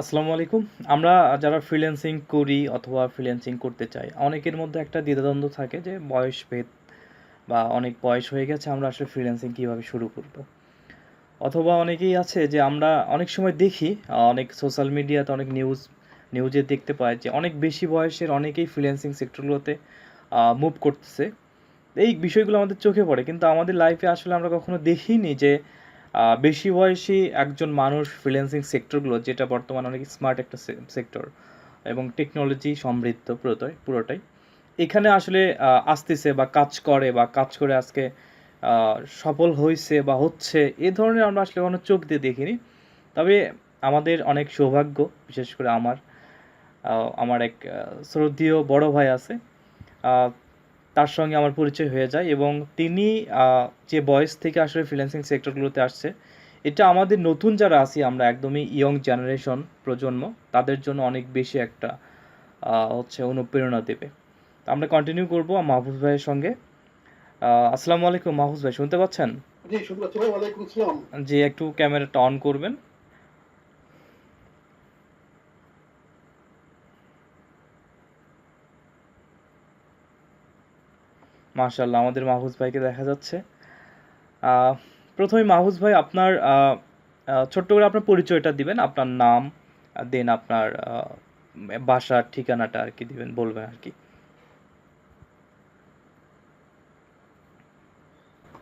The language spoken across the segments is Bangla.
আসসালামু আলাইকুম। আমরা যারা ফ্রিল্যান্সিং করি অথবা ফ্রিল্যান্সিং করতে চাই, অনেকের মধ্যে একটা দ্বিধাদ্বন্দ্ব থাকে যে বয়স ভেদ বা অনেক বয়স হয়ে গেছে, আমরা আসলে ফ্রিল্যান্সিং কীভাবে শুরু করব? অথবা অনেকেই আছে যে আমরা অনেক সময় দেখি অনেক সোশ্যাল মিডিয়াতে অনেক নিউজ নিউজে দেখতে পাই যে অনেক বেশি বয়সের অনেকেই ফ্রিল্যান্সিং সেক্টরগুলোতে মুভ করতেছে। এই বিষয়গুলো আমাদের চোখে পড়ে, কিন্তু আমাদের লাইফে আসলে আমরা কখনো দেখিনি যে বেশি বয়সী একজন মানুষ ফ্রিল্যান্সিং সেক্টরগুলো যেটা বর্তমানে অনেক স্মার্ট একটা সেক্টর এবং টেকনোলজি সমৃদ্ধ পুরোটাই পুরোটাই। এখানে আসলে আসতেছে বা কাজ করে বা কাজ করে আজকে সফল হয়েছে বা হচ্ছে, এ ধরনের আমরা আসলে কোনো চোখ দিয়ে দেখিনি। তবে আমাদের অনেক সৌভাগ্য, বিশেষ করে আমার আমার এক শ্রদ্ধেয় বড় ভাই আছে। তার সঙ্গে আমার পরিচয় হয়ে যায় এবং তিনি যে বয়স থেকে আসলে ফ্রিল্যান্সিং সেক্টরগুলোতে আসছে এটা আমাদের নতুন যারা আছি আমরা একদমই ইয়ং জেনারেশন প্রজন্ম তাদের জন্য অনেক বেশি একটা হচ্ছে অনুপ্রেরণা দেবে। তো আমরা কন্টিনিউ করব মাহফুজ ভাইয়ের সঙ্গে। আসসালামু আলাইকুম মাহফুজ ভাই শুনতে পাচ্ছেন? জি একটু ক্যামেরাটা অন করবেন। মাশাল্লাহ আমাদের মাহফুজ ভাইকে দেখা যাচ্ছে। প্রথমে মাহফুজ ভাই আপনার ছোট্ট করে আপনার পরিচয়টা দিবেন আপনার নাম দেন আপনার বাসার ঠিকানাটা আর কি দিবেন বলবেন আর কি।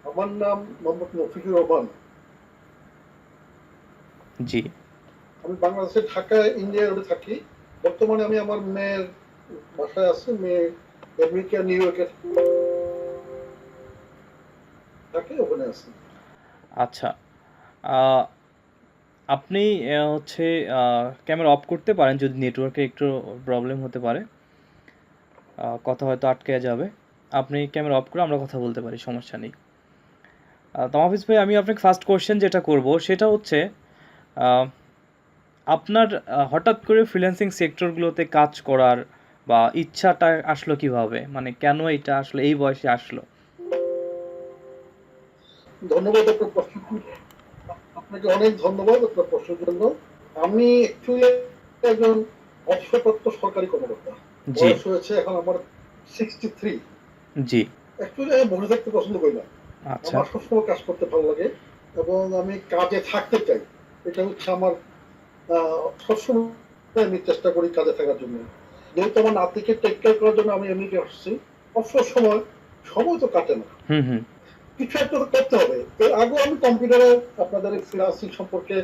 আমার নাম মোহাম্মদ রফিকুর রহমান। জি। আমি বাংলাদেশের ঢাকায় ইন্ডিয়া রোডে থাকি। বর্তমানে আমি আমার মেয়ের বাসায় আছি মেয়ে আমেরিকা নিউ ইয়র্কে থাকে ওখানে আচ্ছা আপনি হচ্ছে ক্যামেরা অফ করতে পারেন যদি নেটওয়ার্কে একটু প্রবলেম হতে পারে। কথা হয়তো আটকে যাবে। আপনি ক্যামেরা অফ করে আমরা কথা বলতে পারি সমস্যা নেই। আহ, তো ভাই আমি আপনাকে ফার্স্ট কোশ্চেন যেটা করব সেটা হচ্ছে আপনার হঠাৎ করে ফ্রিল্যান্সিং সেক্টরগুলোতে কাজ করার বা ইচ্ছাটা আসলো কীভাবে? মানে কেন এটা আসলে? এই বয়সে আসলো? ধন্যবাদ আপনার প্রশ্ন আপনাকে অনেক ধন্যবাদ আপনার প্রশ্নের জন্য। আমি অ্যাকচুয়ালি একজন অবসরপ্রাপ্ত সরকারি কর্মকর্তা। বয়স হয়েছে এখন আমার সিক্সটি থ্রি জি অ্যাকচুয়ালি আমি বসে থাকতে পছন্দ করি না। আচ্ছা। আমার সবসময় কাজ করতে ভালো লাগে এবং আমি কাজে থাকতে চাই। এটা হচ্ছে আমার সবসময় আমি চেষ্টা করি কাজে থাকার জন্য। যেহেতু আমার নাতিকে টেক কেয়ার করার জন্য আমি এমনিকে আসছি অবসর সময় সময় তো কাটে না। হুম হুম। কিছু একটা করতে হবে। এর আগেও আমি কম্পিউটারে আপনাদের ফ্রিলান্সিং সম্পর্কে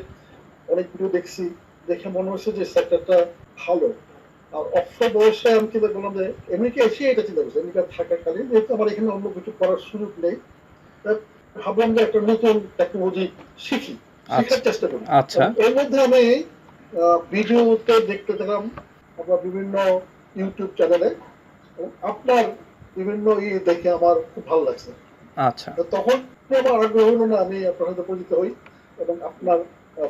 অনেক ভিডিও দেখছি। দেখে মনে হচ্ছে যে সেক্টরটা ভালো। আর বয়সে আমি চিন্তা করলাম যে এসে এটা চিন্তা করছি থাকাকালীন যেহেতু আমার এখানে অন্য কিছু করার সুযোগ নেই। ভাবলাম যে একটা নতুন টেকনোলজি শিখি শেখার চেষ্টা করি। আচ্ছা। এর মধ্যে আমি ভিডিওতে দেখতে পেলাম আপনার বিভিন্ন ইউটিউব চ্যানেলে আপনার বিভিন্ন ই দেখে আমার খুব ভালো লাগছে। আচ্ছা। তখন আমার আগ্রহ হলো না, আমি আপনার সাথে পরিচিত হই এবং আপনার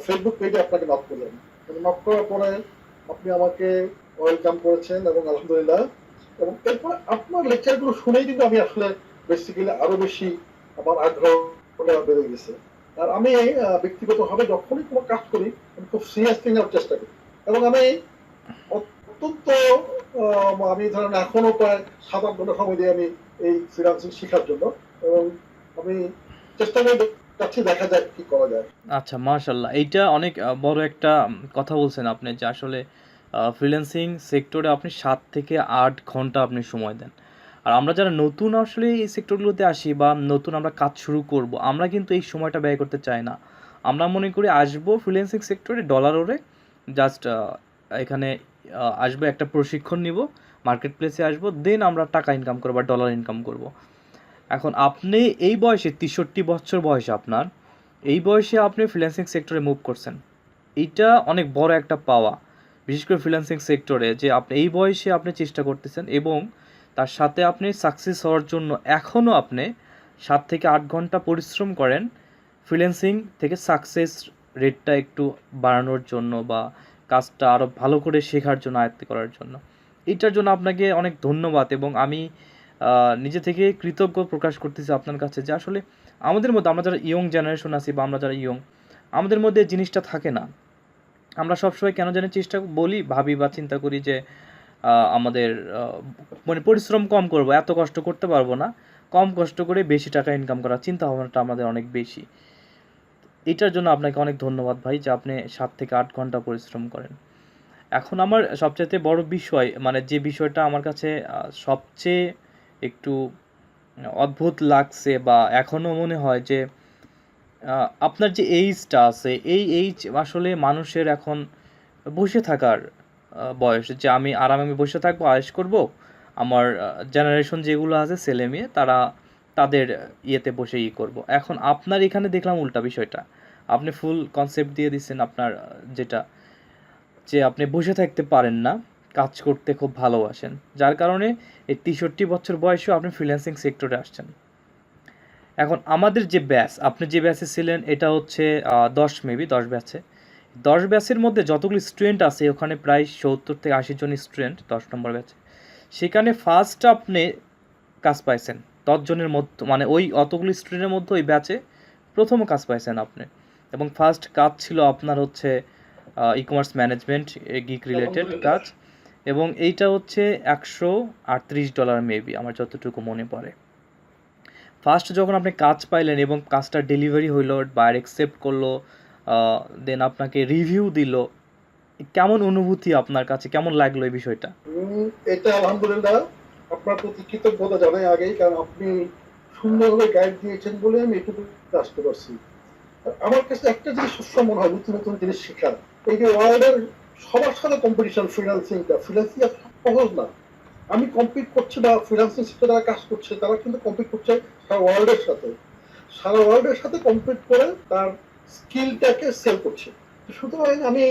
ফেসবুক পেজে আপনাকে নক করলেন নক করার পরে আপনি আমাকে ওয়েলকাম করেছেন এবং আলহামদুলিল্লাহ। এবং এরপর আপনার লেকচারগুলো শুনেই কিন্তু আমি আসলে বেসিক্যালি আরও বেশি আমার বেড়ে গেছে। আর আমি ব্যক্তিগতভাবে যখনই কোনো কাজ করি, আমি খুব সিরিয়াসলি নেওয়ার চেষ্টা করি। এবং আমি অত্যন্ত আমি ধরেন এখনও প্রায় সাত আট ঘণ্টা সময় দিই আমি এই ফ্রিলান্সিং শেখার জন্য এবং আমি চেষ্টা করে দেখা যাক কি করা যায়। আচ্ছা মার্শাল্লাহ এইটা অনেক বড় একটা কথা বলছেন আপনি যে আসলে ফ্রিল্যান্সিং সেক্টরে আপনি সাত থেকে আট ঘণ্টা আপনি সময় দেন। আর আমরা যারা নতুন আসলে এই সেক্টরগুলোতে আসি বা নতুন আমরা কাজ শুরু করব, আমরা কিন্তু এই সময়টা ব্যয় করতে চাই না। আমরা মনে করি আসব ফ্রিল্যান্সিং সেক্টরে ডলার ওরে জাস্ট এখানে আসব, একটা প্রশিক্ষণ নিব মার্কেট প্লেসে আসব দেন আমরা টাকা ইনকাম করব বা ডলার ইনকাম করব। এখন আপনি এই বয়সে, তেষট্টি বছর বয়স আপনার, এই বয়সে আপনি ফ্রিল্যান্সিং সেক্টরে মুভ করছেন। এইটা অনেক বড় একটা পাওয়া। বিশেষ করে ফ্রিল্যান্সিং সেক্টরে যে আপনি এই বয়সে আপনি চেষ্টা করতেছেন এবং তার সাথে আপনি সাকসেস হওয়ার জন্য এখনও আপনি সাত থেকে আট ঘণ্টা পরিশ্রম করেন ফ্রিল্যান্সিং থেকে সাকসেস রেটটা একটু বাড়ানোর জন্য বা কাজটা আরও ভালো করে শেখার জন্য, আয়ত্ত করার জন্য। এইটার জন্য আপনাকে অনেক ধন্যবাদ এবং আমি নিজে থেকে কৃতজ্ঞ প্রকাশ করতেছি আপনার কাছে যে আসলে আমাদের মধ্যে আমরা যারা ইয়ং জেনারেশন আছি বা আমরা যারা ইয়ং আমাদের মধ্যে জিনিসটা থাকে না। আমরা সবসময় কেন জানি চেষ্টা বলি, ভাবি বা চিন্তা করি যে আমাদের মানে পরিশ্রম কম করব, এত কষ্ট করতে পারব না। কম কষ্ট করে বেশি টাকা ইনকাম করার চিন্তা ভাবনাটা আমাদের অনেক বেশি। এটার জন্য আপনাকে অনেক ধন্যবাদ ভাই যে আপনি সাত থেকে আট ঘণ্টা পরিশ্রম করেন। এখন আমার সবচাইতে বড় বিষয় মানে যে বিষয়টা আমার কাছে সবচেয়ে একটু অদ্ভুত লাগছে বা এখনও মনে হয় যে আপনার যে এইজটা আছে, এই এইজ আসলে মানুষের এখন বসে থাকার বয়স যে আমি আরামে বসে থাকব, আয়েশ করব, আমার জেনারেশন যেগুলো আছে ছেলে মেয়ে, তারা তাদের ইয়েতে বসে ই করব। এখন আপনার এখানে দেখলাম উল্টা বিষয়টা। আপনি ফুল কনসেপ্ট দিয়ে দিচ্ছেন আপনার যেটা, যে আপনি বসে থাকতে পারেন না। কাজ করতে খুব ভালোবাসেন। যার কারণে এই তেষট্টি বছর বয়সেও আপনি ফ্রিল্যান্সিং সেক্টরে আসছেন। এখন আমাদের যে ব্যাচ আপনি যে ব্যাচে ছিলেন এটা হচ্ছে দশ মেবি দশ ব্যাচে। দশ ব্যাচের মধ্যে যতগুলি স্টুডেন্ট আছে ওখানে প্রায় সত্তর থেকে আশি জন স্টুডেন্ট দশ নম্বর ব্যাচে। সেখানে ফার্স্ট আপনি কাজ পাইছেন। দশজনের মধ্যে মানে ওই অতগুলি স্টুডেন্টের মধ্যে ওই ব্যাচে প্রথম কাজ পাইছেন আপনি। এবং ফার্স্ট কাজ ছিল আপনার হচ্ছে e commerce management geek related কাজ। এবং এইটা হচ্ছে একশো আটত্রিশ ডলার মেবি, আমার যতটুকু মনে পড়ে। ফার্স্ট যখন আপনি কাজ পাইলেন এবং কাজটা ডেলিভারি হইল বায়ার অ্যাকসেপ্ট করল দেন আপনাকে রিভিউ দিল, কেমন অনুভূতি আপনার কাছে? কেমন লাগল এই বিষয়টা? এটা আলহামদুলিল্লাহ আপনার প্রতি কৃতজ্ঞতা জানাই আগেই, কারণ আপনি সুন্দরভাবে গাইড দিয়েছেন বলে আমি এটুকু আসতে পারছি। আমার কাছে একটা জিনিস সবসময় মনে হয়, নতুন নতুন জিনিস শেখার। এই যে ওয়ার্ল্ডের সবার সাথে কম্পিটিশন ফ্রিল্যান্সিংটা ফ্রিল্যান্সিং সহজ না। আমি কম্পিট করছি বা ফ্রিল্যান্সিং সেক্টরে যারা কাজ করছে তারা কিন্তু কম্পিট করছে সারা ওয়ার্ল্ডের সাথে। সারা ওয়ার্ল্ডের সাথে কম্পিট করে তার স্কিলটাকে সেল করছে। সুতরাং আমি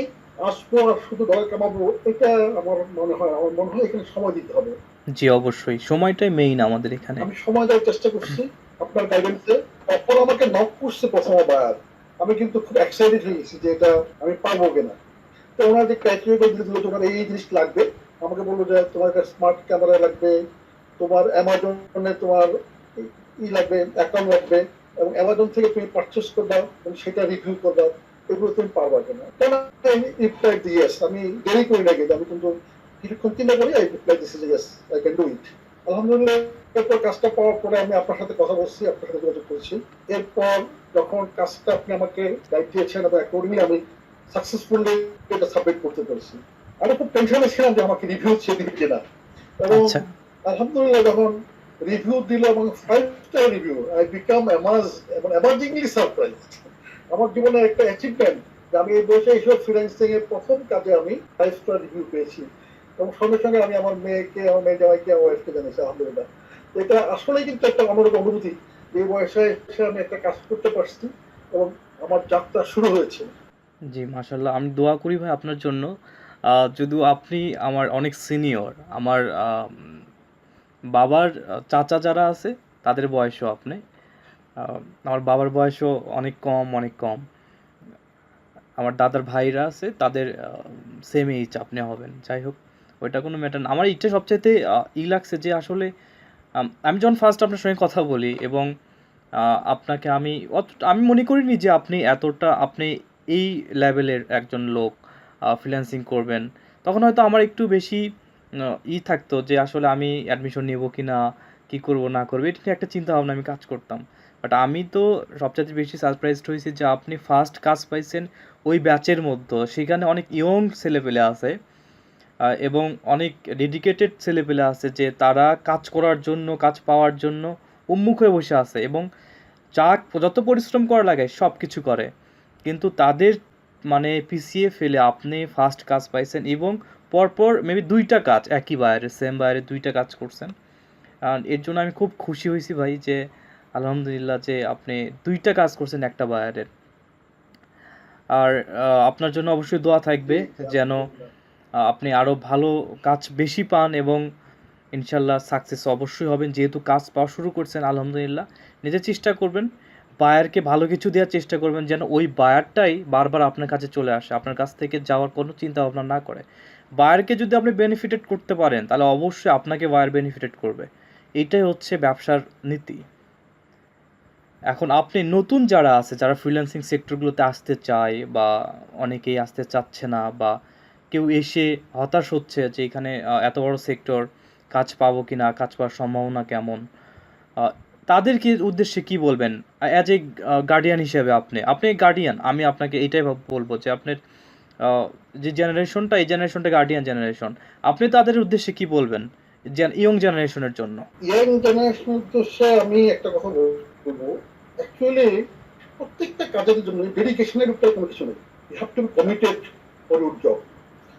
আসব আর শুধু ডলার কামাবো এটা আমার মনে হয় আমার মনে হয় এখানে সময় দিতে হবে। জি অবশ্যই। সময়টাই মেইন আমাদের এখানে। আমি সময় দেওয়ার চেষ্টা করছি আপনার গাইডেন্সে তখন আমাকে নক করছে প্রথম বায়ার আমি কিন্তু খুব এক্সাইটেড হয়ে গেছি যে এটা আমি পারব কিনা। তো ওনার যে ক্রাইটেরিয়া দিল তোমার এই জিনিস লাগবে। আমাকে বলল যে তোমার কাছে স্মার্ট ক্যামেরা লাগবে, তোমার অ্যামাজনে তোমার ই লাগবে অ্যাকাউন্ট লাগবে, এবং অ্যামাজন থেকে তুমি পারচেস করবা, এবং সেটা রিভিউ করবা, এগুলো তুমি পারবা কিনা। কেন আমি রিপ্লাই দিই, yes, আমি দেরি করি না কিন্তু, আমি কিন্তু কিছুক্ষণ চিন্তা করি আই রিপ্লাই যে yes I can do it আলহামদুলিল্লাহ, এরপর কাজটা পাওয়ার পরে আমি আপনার সাথে কথা বলছি, আপনার সাথে যোগাযোগ করছি। এরপর যখন কাজটা আপনি আমাকে গাইড দিয়েছেন, এবং অ্যাকর্ডিংলি আমি সাকসেসফুলি এটা সাবমিট করতে পেরেছি। আমি খুব টেনশনে ছিলাম যে আমাকে রিভিউ ছে দিবে কিনা। এবং আচ্ছা। আলহামদুলিল্লাহ যখন রিভিউ দিল এবং five star review I become amaze এবং অ্যামাজিংলি সারপ্রাইজ আমার জীবনে একটা অ্যাচিভমেন্ট যে আমি এই বয়সে এইসব ফ্রিল্যান্সিং এর প্রথম কাজে আমি ফাইভ স্টার রিভিউ পেয়েছি। এবং সঙ্গে সঙ্গে আমি আমার মেয়েকে আমার মেয়ে জামাইকে আমার ওয়াইফকে জানিয়েছি আলহামদুলিল্লাহ। এটা আসলেই কিন্তু একটা অন্যরকম অনুভূতি। যে এই বয়সে এসে আমি একটা কাজ করতে পারছি এবং আমার যাত্রা শুরু হয়েছে। জি মাশাল্লাহ আমি দোয়া করি ভাই আপনার জন্য। যদিও আপনি আমার অনেক সিনিয়র আমার বাবার চাচা যারা আছে তাদের বয়সও আপনি। আমার বাবার বয়সও অনেক কম অনেক কম। আমার দাদার ভাইরা আছে তাদের সেম এইজ আপনি হবেন। যাই হোক ওইটা কোনো ম্যাটার না। আমার ইচ্ছা সবচাইতে আহ, ই লাগছে যে আসলে আম, যখন ফার্স্ট আপনার সঙ্গে কথা বলি এবং আপনাকে আমি অত আমি মনে করিনি যে আপনি এতটা আপনি এই লেভেলের একজন লোক ফ্রিল্যান্সিং করবেন। তখন হয়তো আমার একটু বেশি ই থাকতো যে আসলে আমি অ্যাডমিশন নেব কি না কী করব, না করব, এটা নিয়ে একটা চিন্তা ভাবনা আমি কাজ করতাম। বাট আমি তো সবচেয়ে বেশি সারপ্রাইজড হয়েছি যে আপনি ফার্স্ট কাজ পাইছেন ওই ব্যাচের মধ্যে। সেখানে অনেক ইয়ং ছেলেপেলে আছে এবং অনেক ডেডিকেটেড ছেলেপেলে আছে যে তারা কাজ করার জন্য, কাজ পাওয়ার জন্য উন্মুখ হয়ে বসে আছে এবং যা যত পরিশ্রম করা লাগে সব কিছু করে। কিন্তু তাদের মানে পিছিয়ে ফেলে আপনি ফার্স্ট কাজ পাইছেন এবং পরপর মেবি দুইটা কাজ, একই বায়ারে সেম বায়ারে দুইটা কাজ করছেন। আর এর জন্য আমি খুব খুশি হয়েছি ভাই যে আলহামদুলিল্লাহ যে আপনি দুইটা কাজ করছেন একটা বায়ারের আর আপনার জন্য অবশ্যই দোয়া থাকবে যেন আপনি আরও ভালো কাজ বেশি পান এবং ইনশাল্লাহ সাকসেস অবশ্যই হবেন। যেহেতু কাজ পাওয়া শুরু করছেন, আলহামদুলিল্লাহ। নিজে চেষ্টা করবেন বায়ারকে ভালো কিছু দেওয়ার চেষ্টা করবেন যেন ওই বায়ারটাই বারবার আপনার কাছে চলে আসে, আপনার কাছ থেকে যাওয়ার কোনো চিন্তা ভাবনা না করে। বায়ারকে যদি আপনি বেনিফিটেড করতে পারেন, তাহলে অবশ্যই আপনাকে বায়ার বেনিফিটেড করবে। এটাই হচ্ছে ব্যবসার নীতি। এখন আপনি নতুন যারা আছে, যারা ফ্রিল্যান্সিং সেক্টরগুলোতে আসতে চায় বা অনেকেই আসতে চাচ্ছে না বা কেউ এসে হতাশ হচ্ছে যে এখানে এত বড় সেক্টর কাজ পাবো কি না কাজ পাওয়ার সম্ভাবনা কেমন তাদেরকে উদ্দেশ্যে কি বলবেন? অ্যাজ এ গার্ডিয়ান হিসেবে আপনি। আপনি গার্ডিয়ান আমি আপনাকে এটাই বলব যে আপনার যে জেনারেশনটা এই জেনারেশনটা গার্ডিয়ান জেনারেশন আপনি তাদের উদ্দেশ্যে কি বলবেন? ইয়ং জেনারেশনের জন্য। ইয়াং জেনারেশনের উদ্দেশ্যে আমি একটা কথা বলব। অ্যাকচুয়ালি প্রত্যেকটা কাজের জন্য ডেডিকেশনের উপরে কোনো কিছু নেই। You have to be committed for your job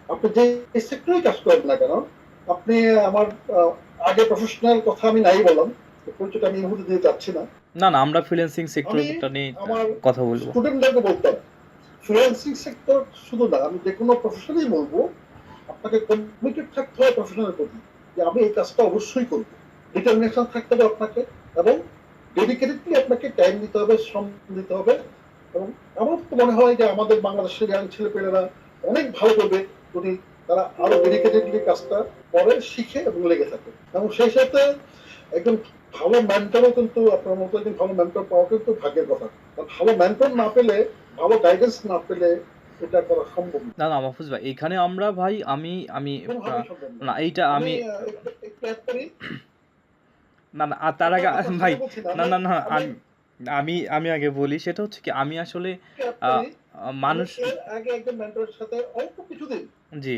আপনি যে সেক্টরে কাজ করেন না কেন আপনি আমার আহ, আগে প্রফেশনাল কথা আমি নাই বললাম। পরিচয়টা আমি এই মুহূর্তে দিতে চাচ্ছি না। না না আমরা ফ্রিল্যান্সিং সেক্টরটা নিয়ে কথা বলব। স্টুডেন্টদেরকে বলতাম ফ্রিল্যান্সিং সেক্টর শুধু না আমি যে কোনো প্রফেশনেই বলব আপনাকে কমিটেড থাকতে হয় প্রফেশনের প্রতি যে আমি এই কাজটা অবশ্যই করব। ডিটারমিনেশন থাকতে হবে আপনাকে এবং ডেডিকেটেডলি আপনাকে টাইম দিতে হবে শ্রম দিতে হবে এবং আমার তো মনে হয় যে আমাদের বাংলাদেশের ইয়াং ছেলেপেলেরা অনেক ভালো করবে যদি তারা আরও ডেডিকেটেডলি কাজটা করে শিখে এবং লেগে থাকে। এবং সেই সাথে একজন ভালো মেন্টরও কিন্তু আপনার মতো একজন ভালো মেন্টর পাওয়া কিন্তু ভাগ্যের কথা ভালো মেন্টর না পেলে ভালো গাইডেন্স না পেলে না না মাহফুজ ভাই এখানে আমরা ভাই আমি আমি না। এইটা আমি। না না তার আগে ভাই না না না আমি আমি আগে বলি সেটা হচ্ছে কি আমি আসলে আহ, মানুষ আগে একজন মেন্টরের সাথে অল্প কিছুদিন জি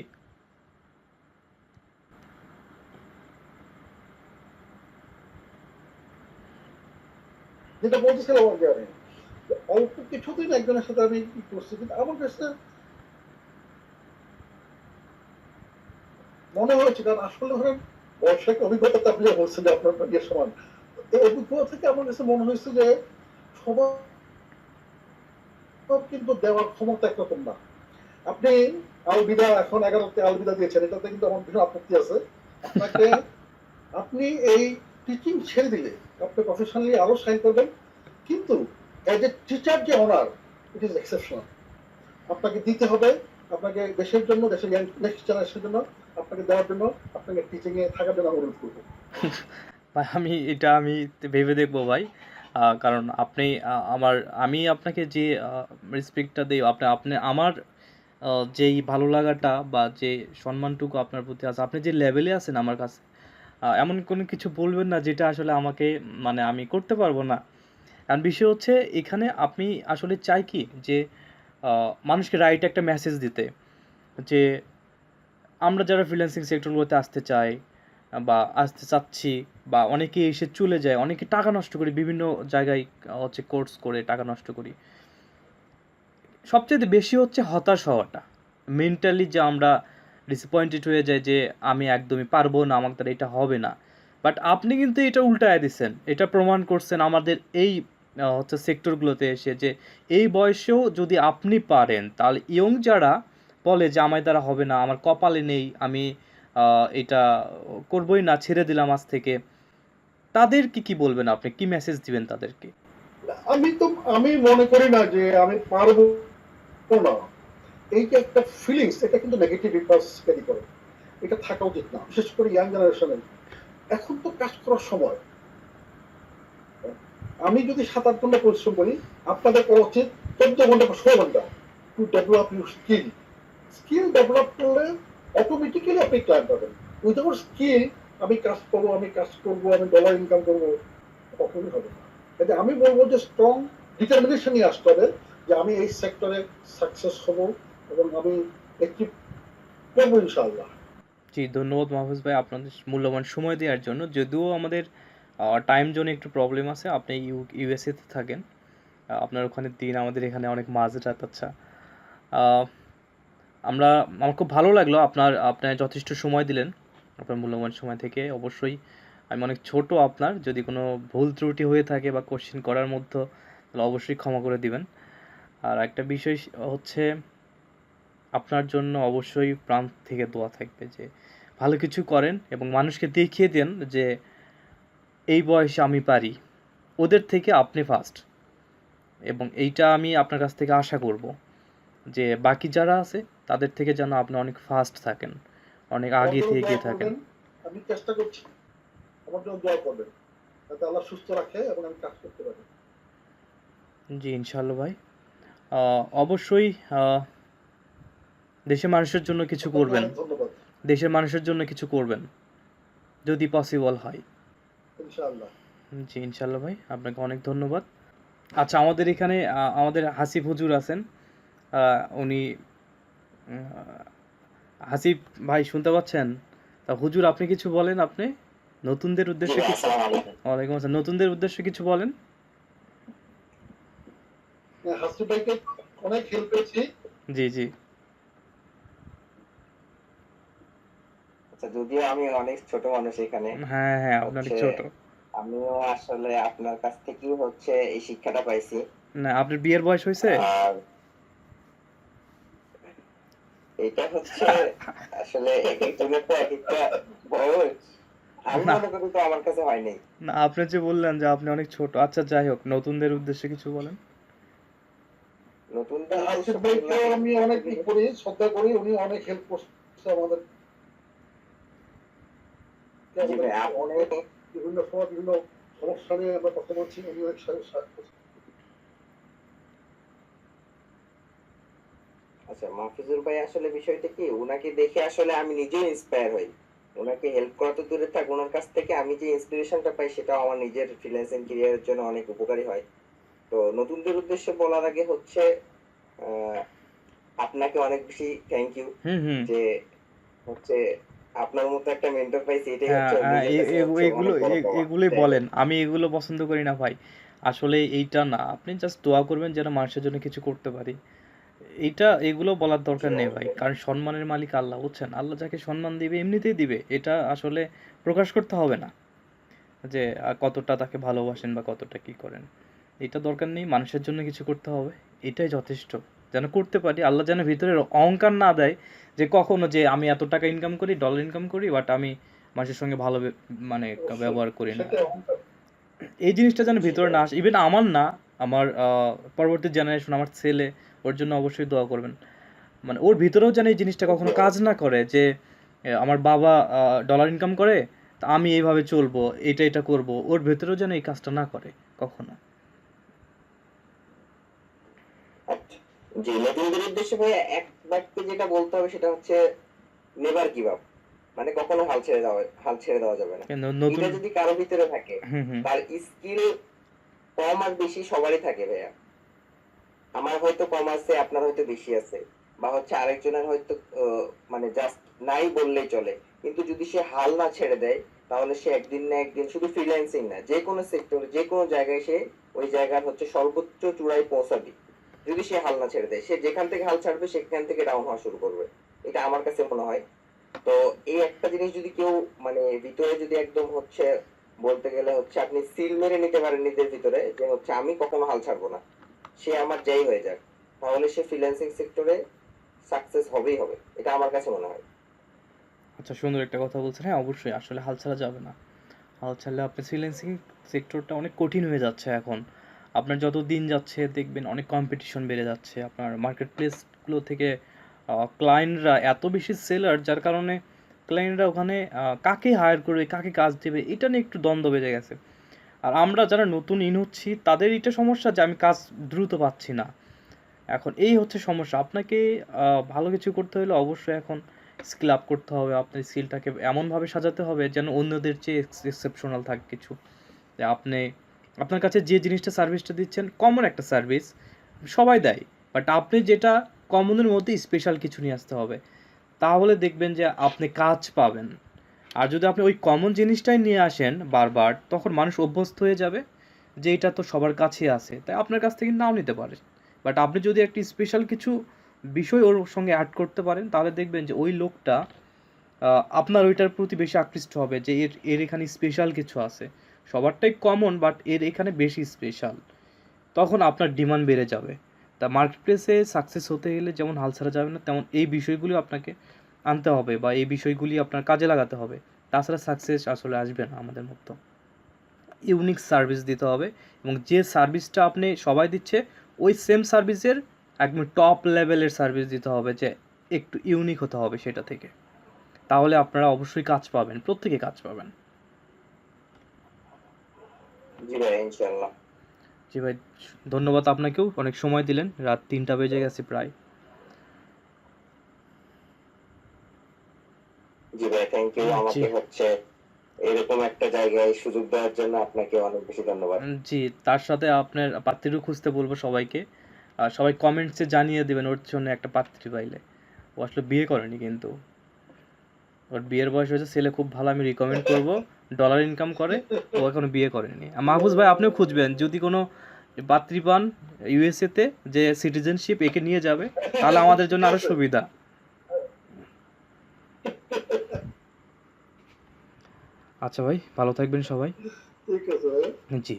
যেটা বলতেছিলাম আগে আমি অল্প কিছুদিন একজনের সাথে আমি কি করছি, কিন্তু আমার কাছে মনে হয়েছে, কারণ আসলে ধরেন বর্ষাকে অভিজ্ঞতা আপনি বলছেন যে আপনার ইয়ের সমান। এই অভিজ্ঞতা থেকে আমার কাছে মনে হয়েছে যে সবার কিন্তু দেওয়ার ক্ষমতা একরকম না। আপনি আলবিদা, এখন এগারোতে আলবিদা দিয়েছেন, এটাতে কিন্তু আমার ভীষণ আপত্তি আছে। আপনাকে, আপনি এই টিচিং ছেড়ে দিলে আপনি প্রফেশনালি আরও সাইন করবেন। কিন্তু এজ এ টিচার যে অনার ইট ইজ এক্সেপশনাল আপনাকে দিতে হবে, আপনাকে দেশের জন্য, দেশের নেক্সট জেনারেশনের জন্য, আপনাকে দেওয়ার জন্য, আপনাকে টিচিং এ থাকার জন্য অনুরোধ করব। ভাই, আমি এটা আমি ভেবে দেখব ভাই। কারণ আপনি আমার, আমি আপনাকে যে রেসপেক্টটা দিই, আপনি আপনি, আমার যেই ভালো লাগাটা বা যে সম্মানটুকু আপনার প্রতি আছে, আপনি যে লেভেলে আছেন আমার কাছে এমন কোনো কিছু বলবেন না যেটা আসলে আমাকে মানে আমি করতে পারব না। কারণ বিষয় হচ্ছে, এখানে আপনি আসলে চাই কি? যে মানুষকে রাইট একটা মেসেজ দিতে। যে, আমরা যারা ফ্রিল্যান্সিং সেক্টরগুলোতে আসতে চাই, বা আসতে চাচ্ছি, বা অনেকে এসে চলে যায়, অনেকে টাকা নষ্ট করি, বিভিন্ন জায়গায় হচ্ছে কোর্স করে টাকা নষ্ট করি। সবচেয়ে বেশি হচ্ছে হতাশ হওয়াটা। মেন্টালি যে আমরা ডিসঅ্যাপয়েন্টেড হয়ে যায় যে আমি একদমই পারব না, আমার দ্বারা এটা হবে না। বাট আপনি কিন্তু এটা উল্টায় দিচ্ছেন। এটা প্রমাণ করছেন আমাদের এই হচ্ছে সেক্টরগুলোতে এসে যে এই বয়সেও যদি আপনি পারেন, তাহলে ইয়ং যারা বলে যে আমার দ্বারা হবে না, আমার কপালে নেই, আমি এটা করবই না, ছেড়ে দিলাম আজ থেকে, তাদেরকে কি বলবেন আপনি? কি মেসেজ দিবেন তাদেরকে? আমি তো, আমি মনে করি না যে আমি পারব না। এই যে একটা ফিলিংস এটা কিন্তু নেগেটিভ ইম্পালস ক্যারি করে। এটা থাকা উচিত না, বিশেষ করে ইয়াং জেনারেশনে এখন তো কাজ করার সময়। আমি যদি সাত আট ঘণ্টা পরিশ্রম করি, আপনাদের করা উচিত চোদ্দ ঘণ্টা বা ষোলো ঘণ্টা to develop your skill skill develop করলে অটোমেটিক্যালি আপনি ক্লায়েন্ট পাবেন। উইদাউট স্কিল আমি কাজ করব, আমি কাজ করব, আমি ডলার ইনকাম করব, কখনোই হবে না। কিন্তু আমি বলব যে স্ট্রং ডিটারমিনেশনই আসতে হবে যে আমি এই সেক্টরে সাকসেস হব এবং আমি একটি করব ইনশাআল্লাহ। জি, ধন্যবাদ মাহফুজ ভাই আপনাদের মূল্যবান সময় দেওয়ার জন্য। যদিও আমাদের টাইম জোনে একটু প্রবলেম আছে, আপনি ইউ ইউএসএতে থাকেন। আপনার ওখানে দিন, আমাদের এখানে অনেক মাঝরাত আচ্ছা। আমরা, আমার খুব ভালো লাগল আপনার আপনার যথেষ্ট সময় দিলেন। আপনার মূল্যবান সময় থেকে অবশ্যই আমি অনেক ছোট আপনার, যদি কোনো ভুল ত্রুটি হয়ে থাকে বা কোশ্চেন করার মধ্যে, তাহলে অবশ্যই ক্ষমা করে দিবেন। আর একটা বিষয় হচ্ছে আপনার জন্য অবশ্যই প্রাণ থেকে দোয়া থাকবে যে ভালো কিছু করেন এবং মানুষকে দেখিয়ে দেন যে এই বয়সে আমি পারি। ওদের থেকে আপনি ফার্স্ট এবং এইটা আমি আপনার কাছ থেকে আশা করব যে বাকি যারা আছে তাদের থেকে যেন আপনি অনেক ফাস্ট থাকেন অনেক আগে থেকে দোয়া থাকেন। আমি চেষ্টা করছি। আমার জন্য দোয়া করবেন যাতে আল্লাহ সুস্থ রাখে এবং আমি কাজ করতে পারি। জি ইনশাল্লাহ ভাই। অবশ্যই দেশের মানুষের জন্য কিছু করবেন। দেশের মানুষের জন্য কিছু করবেন। যদি পসিবল হয়। জি ইনশাল্লাহ ভাই আপনাকে অনেক ধন্যবাদ। আচ্ছা আমাদের এখানে আমাদের হাসিফ হুজুর আছেন। উনি হাসিফ ভাই শুনতে পাচ্ছেন? তা হুজুর আপনি কিছু বলেন আপনি? নতুনদের উদ্দেশ্যে কিছু? ওয়ালাইকুম আসসালাম। নতুনদের উদ্দেশ্যে কিছু বলেন? হ্যাঁ, হাসিফ ভাইকে অনেক হেল্প পেয়েছি। জি জি। আচ্ছা যদিও আমি অনেক ছোট মানুষ এখানে হ্যাঁ হ্যাঁ আপনার ছোট। আমিও আসলে আপনার কাছ থেকেই হচ্ছে এই শিক্ষাটা পাইছি। না আপনার বিয়ের বয়স হয়েছে? এটা হচ্ছে আসলে এক একজনের তো এক একটা বয়স। আমি না। মনে করি তো আমার কাছে হয়নি না আপনি যে বললেন যে আপনি অনেক ছোট আচ্ছা যাই হোক নতুনদের উদ্দেশ্যে কিছু বলেন। নতুন আমি অনেক করি শ্রদ্ধা করি উনি অনেক হেল্প করছে আমাদের। বিভিন্ন সময় বিভিন্ন সমস্যা নিয়ে আমরা কথা বলছি উনি। আচ্ছা মাহফিজুর ভাই আসলে বিষয়টা কি? ওনাকে দেখে আসলে আমি নিজেও ইন্সপায়ার হই। ওনাকে হেল্প করা তো দূরে থাক ওনার কাছ থেকে আমি যে ইন্সপিরেশনটা পাই সেটাও আমার নিজের ফ্রিল্যান্সিং ক্যারিয়ারের জন্য অনেক উপকারী হয়। তো নতুনদের উদ্দেশ্যে বলার আগে হচ্ছে আহ, আপনাকে অনেক বেশি থ্যাংক ইউ হুম হুম। যে হচ্ছে আপনার মতো একটা মেন্টর পাইছি এটাই হ্যাঁ হচ্ছে হ্যাঁ, হচ্ছে এগুলো। এগুলোই বলেন আমি এগুলো পছন্দ করি না ভাই। আসলে এইটা না আপনি জাস্ট দোয়া করবেন যেন মানুষের জন্য কিছু করতে পারি। এইটা এগুলো বলার দরকার নেই ভাই কারণ সম্মানের মালিক আল্লাহ বুঝছেন? আল্লাহ যাকে সম্মান দিবে এমনিতেই দিবে। এটা আসলে প্রকাশ করতে হবে না যে কতটা তাকে ভালোবাসেন বা কতটা কি করেন। এটা দরকার নেই মানুষের জন্য কিছু করতে হবে এটাই যথেষ্ট। যেন করতে পারি আল্লাহ যেন ভিতরে অহংকার না দেয় যে কখনো যে আমি এত টাকা ইনকাম করি ডলার ইনকাম করি বাট আমি মানুষের সঙ্গে ভালো মানে ব্যবহার করি না। এই জিনিসটা যেন ভিতরে না আসে। ইভেন আমার না আমার আহ, পরবর্তী জেনারেশন আমার ছেলে ওর জন্য অবশ্যই দোয়া করবেন। মানে ওর ভিতরেও যেন এই জিনিসটা কখনো কাজ না করে যে আমার বাবা ডলার ইনকাম করে তা আমি এইভাবে চলবো এটা এটা করব ওর ভেতরেও যেন এই কাজটা না করে কখনো। নতুনদের উদ্দেশ্যে ভাই এক বাক্যে যেটা বলতে হবে সেটা হচ্ছে নেভার গিভ আপ মানে কখনো হাল ছেড়ে দেওয়া হাল ছেড়ে দেওয়া যাবে না। এটা যদি কারও ভিতরে থাকে তার স্কিল কম আর বেশি সবারই থাকে ভাইয়া। আমার হয়তো কম আছে আপনার হয়তো বেশি আছে। বা হচ্ছে আরেকজনের হয়তো মানে জাস্ট নাই বললেই চলে। কিন্তু যদি সে হাল না ছেড়ে দেয় তাহলে সে একদিন না একদিন শুধু ফ্রিল্যান্সিং না যে কোনো সেক্টরে যে কোনো জায়গায় সে ওই জায়গার হচ্ছে সর্বোচ্চ চূড়ায় পৌঁছাবে। যদি সে হাল না ছেড়ে দেয়, সে যেখান থেকে হাল ছাড়বে, সেখান থেকে ডাউন হওয়া শুরু করবে। এটা আমার কাছে মনে হয়। তো এই একটা জিনিস যদি কেউ মানে ভিতরে যদি একদম হচ্ছে, বলতে গেলে হচ্ছে আপনি সিল মেরে নিতে পারেন নিজের ভিতরে যে হচ্ছে আমি কখনো হাল ছাড়বো না। সে আমার যাই হয়ে যাক। তাহলে সে ফ্রিল্যান্সিং সেক্টরে সাকসেস হবেই হবে। এটা আমার কাছে মনে হয়। আচ্ছা সুন্দর একটা কথা বলছেন। হ্যাঁ অবশ্যই। আসলে হাল ছাড়া যাবে না। হাল ছাড়লে আপনার ফ্রিল্যান্সিং সেক্টরটা অনেক কঠিন হয়ে যাচ্ছে এখন। আপনার যত দিন যাচ্ছে, দেখবেন অনেক কম্পিটিশন বেড়ে যাচ্ছে। আপনার মার্কেট প্লেসগুলো থেকে ক্লায়েন্টরা এত বেশি সেলার যার কারণে ক্লায়েন্টরা ওখানে কাকে হায়ার করবে, কাকে কাজ দেবে, এটা নিয়ে একটু দ্বন্দ্ব বেড়ে গেছে। আর আমরা যারা নতুন ইন হচ্ছি, তাদের এটা সমস্যা যে আমি কাজ দ্রুত পাচ্ছি না। এখন এই হচ্ছে সমস্যা। আপনাকে ভালো কিছু করতে হলে অবশ্যই এখন স্কিল আপ করতে হবে। আপনার স্কিলটাকে এমনভাবে সাজাতে হবে যেন অন্যদের চেয়ে এক্সেপশনাল থাকে কিছু। আপনি আপনার কাছে যে জিনিসটা সার্ভিসটা দিচ্ছেন কমন একটা সার্ভিস সবাই দেয়। বাট আপনি যেটা কমনের মধ্যে স্পেশাল কিছু নিয়ে আসতে হবে। তাহলে দেখবেন যে আপনি কাজ পাবেন। আর যদি আপনি ওই কমন জিনিসটাই নিয়ে আসেন বারবার, তখন মানুষ অভ্যস্ত হয়ে যাবে যে এটা তো সবার কাছে আছে। তাই আপনার কাছ থেকে নাও নিতে পারে বাট আপনি যদি একটি স্পেশাল কিছু বিষয় ওর সঙ্গে অ্যাড করতে পারেন, তাহলে দেখবেন যে ওই লোকটা আপনার ওইটার প্রতি বেশি আকৃষ্ট হবে যে এর এর এখানে স্পেশাল কিছু আছে। সবারটাই কমন বাট এর এখানে বেশি স্পেশাল তখন আপনার ডিমান্ড বেড়ে যাবে। তা মার্কেট প্লেসে সাকসেস হতে গেলে যেমন হাল ছাড়া যাবে না, তেমন এই বিষয়গুলি আপনাকে আনতে হবে বা এই বিষয়গুলি আপনার কাজে লাগাতে হবে। তাছাড়া সাকসেস আসলে আসবে না আমাদের মতো ইউনিক সার্ভিস দিতে হবে এবং যে সার্ভিসটা আপনি সবাই দিচ্ছে, ওই সেম সার্ভিসের একদম টপ লেভেলের সার্ভিস দিতে হবে যে একটু ইউনিক হতে হবে সেটা থেকে। তাহলে আপনারা অবশ্যই কাজ পাবেন প্রত্যেকে কাজ পাবেন। জি ভাই ইনশাল্লাহ জি ভাই ধন্যবাদ আপনাকেও অনেক সময় দিলেন রাত তিনটা বেজে গেছে প্রায়। জি ভাই থ্যাংক ইউ আমাকে হচ্ছে এরকম একটা জায়গায় সুযোগ দেওয়ার জন্য আপনাকে অনেক বেশি ধন্যবাদ। জি তার সাথে আপনার পাত্রীও খুঁজতে বলব সবাইকে। আর সবাই কমেন্টসে জানিয়ে দেবেন ওর জন্য একটা পাত্রী পাইলে। ও আসলে বিয়ে করেনি কিন্তু। ওর বিয়ের বয়স হয়েছে ছেলে খুব ভালো আমি রিকমেন্ড করব। ডলার ইনকাম করে ও এখনও বিয়ে করেনি। আর মাহফুজ ভাই আপনিও খুঁজবেন যদি কোনো পাত্রী পান ইউএসএতে যে সিটিজেনশিপ একে নিয়ে যাবে তাহলে আমাদের জন্য আরও সুবিধা। আচ্ছা ভাই ভালো থাকবেন সবাই। ঠিক আছে ভাই। জি।